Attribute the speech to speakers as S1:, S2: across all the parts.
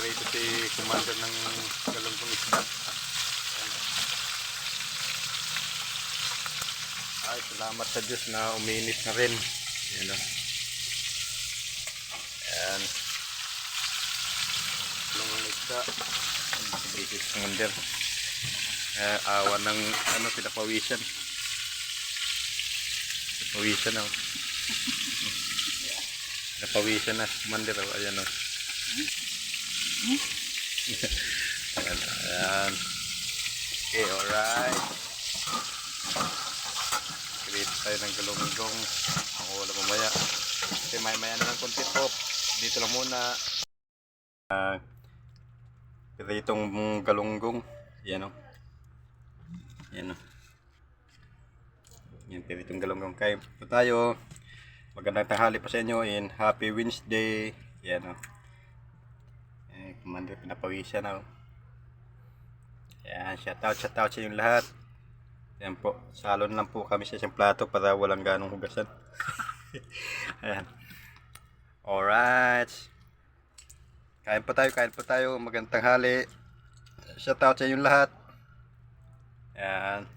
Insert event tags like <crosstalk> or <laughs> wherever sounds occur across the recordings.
S1: Ito si commander ng galangkong isda. Ay, salamat sa Diyos na uminit na rin. Yan o. Ayan. Galangkong isda. Si British commander. Eh, awa ng ano, pinapawisan. Pinapawisan na. Pinapawisan na. Commander, oh. ayan o. ayan, ayan. Okay, alright. Create tayo ng galunggong. Ang wala mamaya. Okay, may maya na ng konti po. Dito lang muna. Uh, itong galunggong. Yan o. Yan o. Yan, pero itong galunggong. Kaya po tayo. Magandang tanghali pa sa inyo in Happy Wednesday. Yan o. Commander, pinapawisan na. oh. Yan, shout out, shout out sa inyong lahat. Yan po, salon lang po kami sa isang plato para walang ganong hugasan. <laughs> Ayan. Alright. Kain po tayo, kain po tayo. Magandang tanghali. Shout out sa inyong lahat. Yan.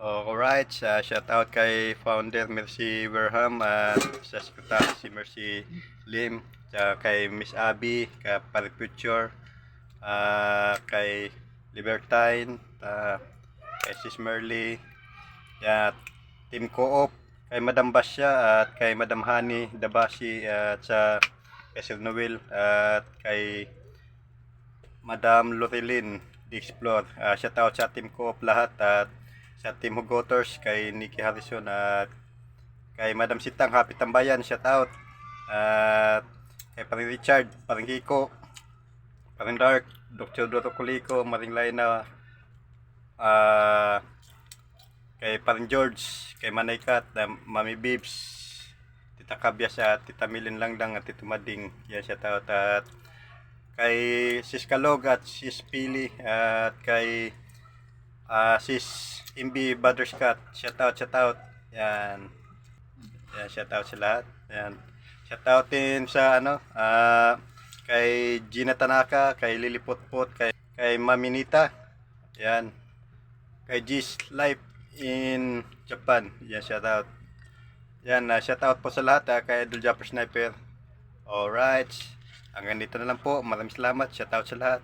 S1: Alright, uh, shout out kay founder Mercy Werham at sa secretary si Mercy Lim, tsaka kay Miss Abby, kay Pari Future, ah, kay Libertine, ah, kay Sis Merly, at Team Co-op, kay Madam Basya at kay Madam Hani Dabasi at sa kay Sir Noel at kay Madam Loreline The Explore. Uh, shout out sa Team Co-op lahat at sa Team Hugoters kay Nikki Harrison at kay Madam Sitang Happy Tambayan shout out at kay Paring Richard, Paring Kiko, Paring Dark, Dr. Doro Kuliko, Maring Laina, ah kay Paring George, kay Manay Kat, uh, Mami Bibs, Tita Kabyas at Tita Milin Langdang at Tito Mading, yan shout out at kay Sis Kalog at Sis Pili at kay ah Sis Imbi Butterscotch, shout out, shout out. Yan. Yan, shout out sa lahat. Yan. Shout out din sa ano, ah kay Gina Tanaka, kay Lily Potpot, kay kay Maminita. Yan. Kay G's Life in Japan. Yan, shout out. Yan, uh, shout out po sa lahat ah, kay Idol Jumper Sniper. Alright. Hanggang dito na lang po. Maraming salamat. Shout out sa lahat.